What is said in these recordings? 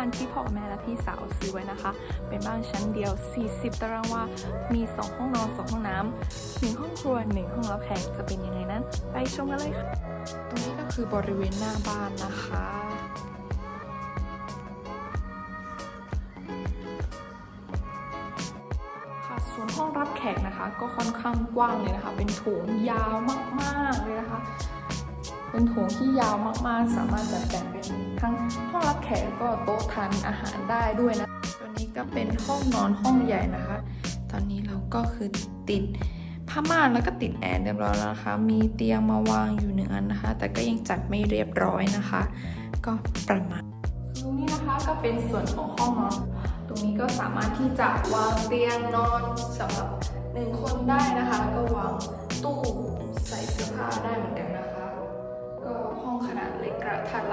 านที่พ่อแม่และพี่สาวซื้อไว้นะคะ เป็นบ้านชั้นเดียว 40 ตารางวา มี 2 ห้องนอน 2 ห้องน้ำหนึ่งห้องครัว 1 ห้องรับแขกจะเป็นยังไงนั้น ไปชมกันเลยค่ะ ตรงนี้ก็คือบริเวณหน้าบ้านนะคะค่ะส่วนห้องรับแขกนะคะ ก็ค่อนข้างกว้างเลยนะคะ เป็นโถงยาวมากๆเลยนะคะ เป็นโถงที่ยาวมากๆ สามารถจัดแบ่งเป็นทั้งห้องรับแขกก็โต๊ะทานอาหารได้ด้วยนะตัวนี้ก็เป็นห้องนอนห้องใหญ่นะคะ ตอนนี้เราก็คือติดผ้าม่านแล้วก็ติดแอร์เรียบร้อยแล้วนะคะ มีเตียงมาวางอยู่หนึ่งอันนะคะ แต่ก็ยังจัดไม่เรียบร้อยนะคะ ก็ประมาณตรงนี้นะคะก็เป็นส่วนของห้องนอนตรงนี้ก็สามารถที่จะวางเตียงนอนสำหรับหนึ่งคนได้นะคะแล้วก็วางตู้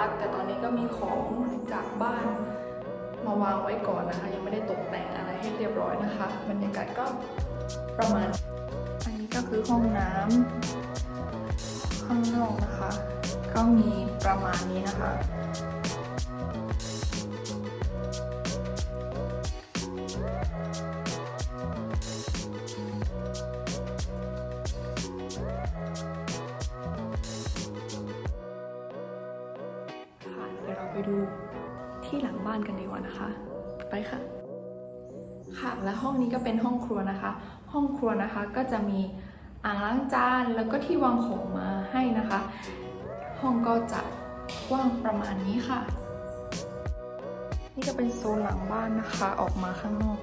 กระทัดรัดแต่ตอนนี้ก็มีของจากบ้านมาวางไว้ก่อนนะคะ ยังไม่ได้ตกแต่งอะไรให้เรียบร้อยนะคะ บรรยากาศก็ประมาณ อันนี้ก็คือห้องน้ำข้างนอกนะคะ ก็มีประมาณนี้นะคะ ไปดูที่หลังบ้านกันดีกว่านะคะ ไปค่ะ ค่ะ และห้องนี้ก็เป็นห้องครัวนะคะ ห้องครัวนะคะก็จะมีอ่างล้างจานแล้วก็ที่วางของมาให้นะคะ ห้องก็จะกว้างประมาณนี้ค่ะ นี่ก็เป็นโซนหลังบ้านนะคะ ออกมาข้างนอก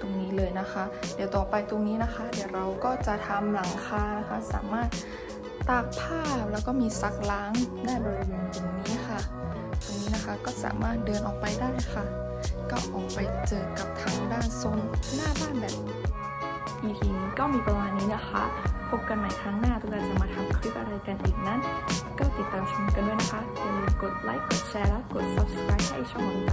ตรงนี้เลยนะคะ เดี๋ยวต่อไปตรงนี้นะคะ เดี๋ยวเราก็จะทำหลังคานะคะ สามารถตากผ้าแล้วก็มีซักล้างได้บริเวณตรงนี้ค่ะ ตรงนี้นะคะก็สามารถเดินออกไปได้ค่ะ ก็ออกไปเจอกับทางด้านโซนหน้าบ้านแบบ EP นี้ก็มีประมาณนี้นะคะ พบกันใหม่ครั้งหน้าตุลาจะมาทำคลิปอะไรกันอีกนั้น ก็ติดตามชมกันด้วยนะคะอย่าลืมกดไลค์กดแชร์และกด subscribe ให้ช่อง